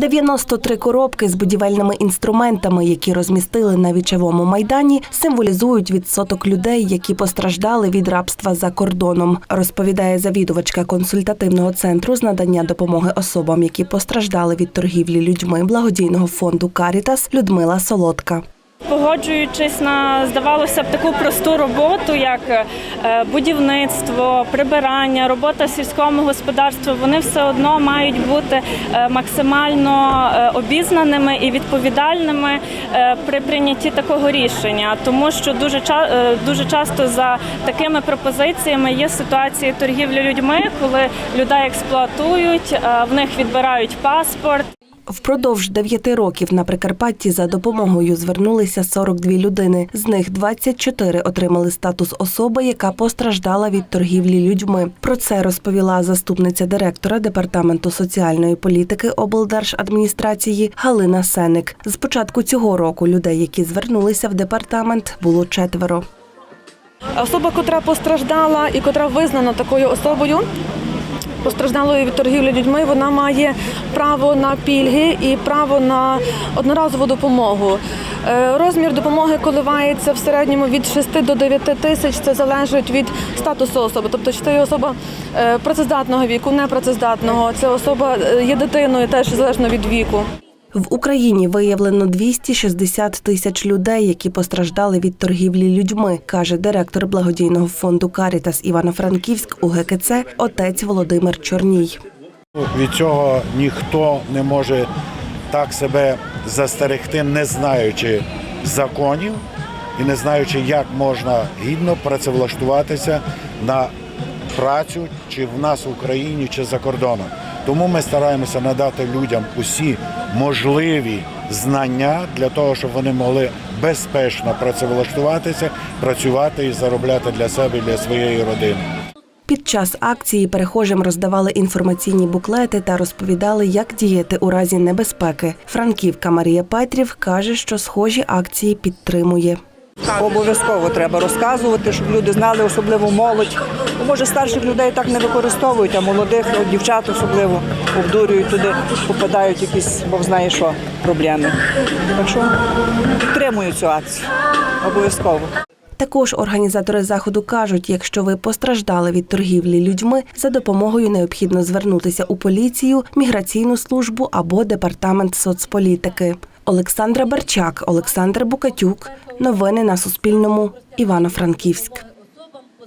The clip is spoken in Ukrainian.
93 коробки з будівельними інструментами, які розмістили на вічевому майдані, символізують відсоток людей, які постраждали від рабства за кордоном, розповідає завідувачка консультативного центру з надання допомоги особам, які постраждали від торгівлі людьми благодійного фонду Карітас Людмила Солодка. Погоджуючись на здавалося б таку просту роботу, як е, будівництво, прибирання, робота в сільському господарстві, вони все одно мають бути е, максимально е, обізнаними і відповідальними при прийнятті такого рішення, тому що дуже дуже часто за такими пропозиціями є ситуації торгівлі людьми, коли людей експлуатують, в них відбирають паспорт. Впродовж дев'яти років на Прикарпатті за допомогою звернулися 42 людини. З них 24 отримали статус особи, яка постраждала від торгівлі людьми. Про це розповіла заступниця директора департаменту соціальної політики облдержадміністрації Галина Сеник. З початку цього року людей, які звернулися в департамент, було четверо. Особа, котра постраждала і котра визнана такою особою. Постраждалою від торгівлі людьми, вона має право на пільги і право на одноразову допомогу. Е, Розмір допомоги коливається в середньому від 6 до 9 тисяч. Це залежить від статусу особи. Тобто, чи це особа е, працездатного віку, непрацездатного, це особа е, є дитиною, теж залежно від віку. В Україні виявлено 260 тисяч людей, які постраждали від торгівлі людьми, каже директор благодійного фонду Карітас Івано-Франківськ УГКЦ отець Володимир Чорній. Від цього ніхто не може так себе застерегти, не знаючи законів і не знаючи, як можна гідно працевлаштуватися на працю чи в нас в Україні, чи за кордоном. Тому ми стараємося надати людям усі можливі знання для того, щоб вони могли безпечно працевлаштуватися, працювати і заробляти для себе і для своєї родини. Під час акції перехожим роздавали інформаційні буклети та розповідали, як діяти у разі небезпеки. Франківка Марія Петрів каже, що схожі акції підтримує. Обов'язково треба розказувати, щоб люди знали, особливо молодь. Бо, Може, старших людей так не використовують, а молодих, от дівчат особливо обдурюють туди, попадають якісь, Бог знає що, проблеми. Так що підтримую цю акцію. Обов'язково. Також організатори заходу кажуть, якщо ви постраждали від торгівлі людьми, за допомогою необхідно звернутися у поліцію, міграційну службу або департамент соцполітики. Олександра Барчак, Олександр Букатюк. Новини на Суспільному. Івано-Франківськ.